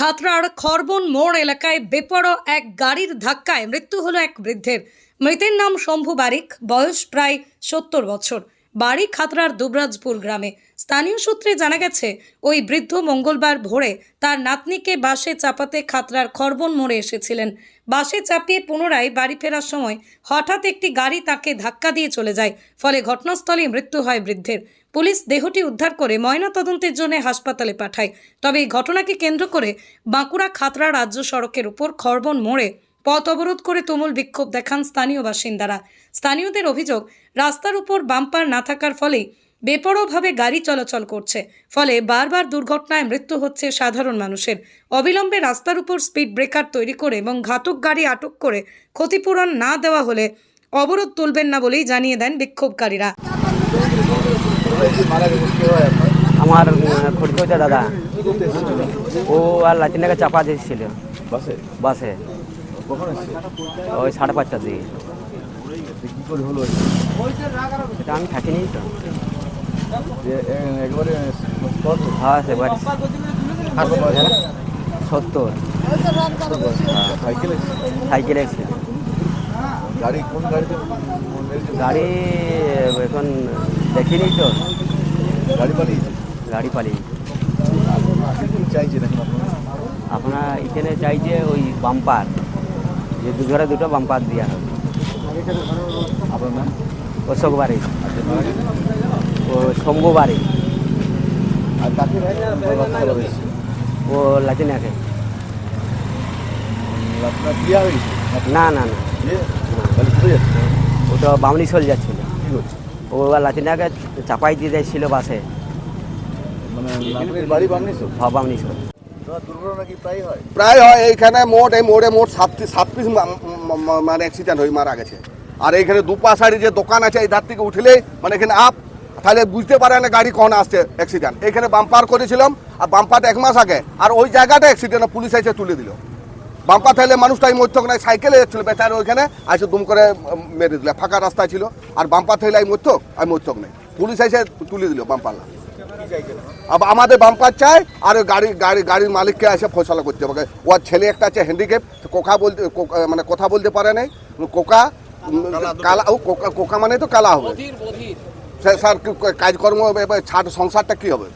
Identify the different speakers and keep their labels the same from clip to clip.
Speaker 1: খাতড়ার খরবন মোড় এলাকায় বেপরো এক গাড়ির ধাক্কায় মৃত্যু হলো এক বৃদ্ধের। মৃতের নাম শম্ভু বারিক, বয়স প্রায় সত্তর বছর। বাড়ি খাতড়ার দুবরাজপুর গ্রামে। স্থানীয় সূত্রে জানা গেছে, ওই বৃদ্ধ মঙ্গলবার ভোরে তার নাতনিকে বাসে চাপাতে খাতড়ার খরবন মোড়ে এসেছিলেন। বাসে চাপিয়ে পুনরায় বাড়ি ফেরার সময় হঠাৎ একটি গাড়ি তাকে ধাক্কা দিয়ে চলে যায়, ফলে ঘটনাস্থলেই মৃত্যু হয় বৃদ্ধের। পুলিশ দেহটি উদ্ধার করে ময়নাতদন্তের জন্য হাসপাতালে পাঠায়। তবে এই ঘটনাকে কেন্দ্র করে বাঁকুড়া খাতড়া রাজ্য সড়কের উপর খরবন মোড়ে পথ অবরোধ করে তুমুল বিক্ষোভ দেখান স্থানীয় বাসিন্দারা। স্থানীয়দের অভিযোগ রাস্তার উপর বাম্পার না থাকার ফলেই বেপরোভাবে গাড়ি চলাচল করছে। ফলে বারবার দুর্ঘটনায় মৃত্যু হচ্ছে সাধারণ মানুষের। অবিলম্বে রাস্তার উপর স্পিড ব্রেকার তৈরি করে এবং ঘাতক গাড়ি আটক করে ক্ষতিপূরণ না দেওয়া হলে অবরোধ তুলবেন না বলেই জানিয়ে দেন বিক্ষোভকারীরা।
Speaker 2: আমার খড়িকইটা দাদা ও আর লাচিনাকে চাপা দিয়েছিল।
Speaker 3: বাসে?
Speaker 2: বাসে। ওই সাড়ে পাঁচটার দিকে সেটা আমি থাকিনি তো। হ্যাঁ সেবার সত্তর।
Speaker 3: সাইকেল? এসছে।
Speaker 2: সাইকেলে
Speaker 3: গাড়ি কোন গাড়িতে? মেরেছে?
Speaker 2: গাড়ি এখন দেখিনি তো।
Speaker 3: গাড়ি পালিয়েছে?
Speaker 2: গাড়ি পালিয়ে।
Speaker 3: কি আপনারা?
Speaker 2: আপনার এখানে চাই যে ওই বাম্পার। যে দুঘরে দুটো বাম্পার দেওয়া হবে
Speaker 3: আপনার নাম?
Speaker 2: অশোক বাড়ি? ও শম্ভু বাড়ি
Speaker 3: আর
Speaker 2: ও লাচিনাকে না না না।
Speaker 3: কোথায়
Speaker 2: ওটা বামনি চল যাচ্ছিল। ও লাচিনাকে চাপাই দিয়ে যাচ্ছিল বাসে।
Speaker 3: মানে বাড়ি বামনি
Speaker 2: হ্যাঁ বামনি চল
Speaker 3: প্রায় হয়,
Speaker 4: এইখানে মোট, এই মোড়ে মোট সাত সাত মানে অ্যাক্সিডেন্ট হয়ে মারা গেছে। আর এইখানে দুপাশারি যে দোকান আছে, এই ধার থেকে উঠলে মানে এখানে আপ, তাহলে বুঝতে পারে না গাড়ি কখন আসছে অ্যাক্সিডেন্ট এখানে বাম্পার করেছিলাম, আর বাম্পারটা এক মাস আগে, আর ওই জায়গাটা অ্যাক্সিডেন্ট পুলিশ এসে তুলে দিল। বাম্পার থাকলে মানুষটা এই মধ্যক নাই সাইকেলে যাচ্ছিল, বেচারে ওইখানে আসে দুম করে মেরে দিল। ফাঁকা রাস্তা ছিল, আর বাম্পার থাকলে এই মধ্যক, আর মধ্যক নেই। পুলিশ এসে তুলে দিল বাম্পার আবার আমাদের বাম্পার চাই আর গাড়ি গাড়ি গাড়ির মালিককে এসে ফসলা করতে হবে। ওর ছেলে একটা আছে হ্যান্ডিক্যাপ কোকা বলতে মানে কথা বলতে পারে নাই। কোকা কালা ও কোকা কোকা মানে তো কালা হবে। স্যার স্যার কি- কি- কাজকর্ম ছাড় সংসারটা কি হবে?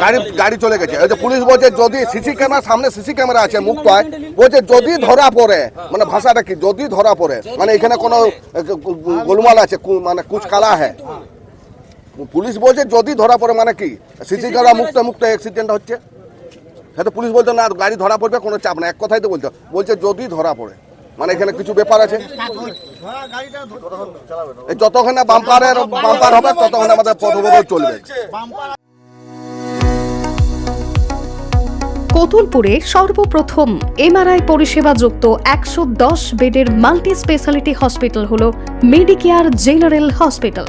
Speaker 4: গাড়ি গাড়ি চলে গেছে। ওই যে পুলিশ বলছে যদি সিসি ক্যামেরা সামনে সিসি ক্যামেরা আছে মুক্ত হয় বলছে যদি ধরা পড়ে। মানে ভাষাটা কি? যদি ধরা পড়ে। মানে এখানে কোনো গোলমাল আছে মানে কুচ কালা হ্যাঁ পুলিশ বলছে যদি ধরা পড়ে মানে কি? সিসি ক্যামেরা মুক্ত মুক্ত অ্যাক্সিডেন্ট হচ্ছে। হ্যাঁ তো পুলিশ বলতো না গাড়ি ধরা পড়বে কোনো চাপ না এক কথাই তো বলতো বলছে যদি ধরা পড়ে। মানে এখানে কিছু ব্যাপার আছে? এই যতক্ষণ না বাম্পারের বাম্পার হবে ততক্ষণ আমাদের পথবরোধ চলবে।
Speaker 5: কতুলপুরে সর্বপ্রথম এমআরআই পরিষেবা যুক্ত একশো দশ বেডের মাল্টি স্পেশালিটি হসপিটাল হল মেডিকেয়ার জেনারেল হসপিটাল।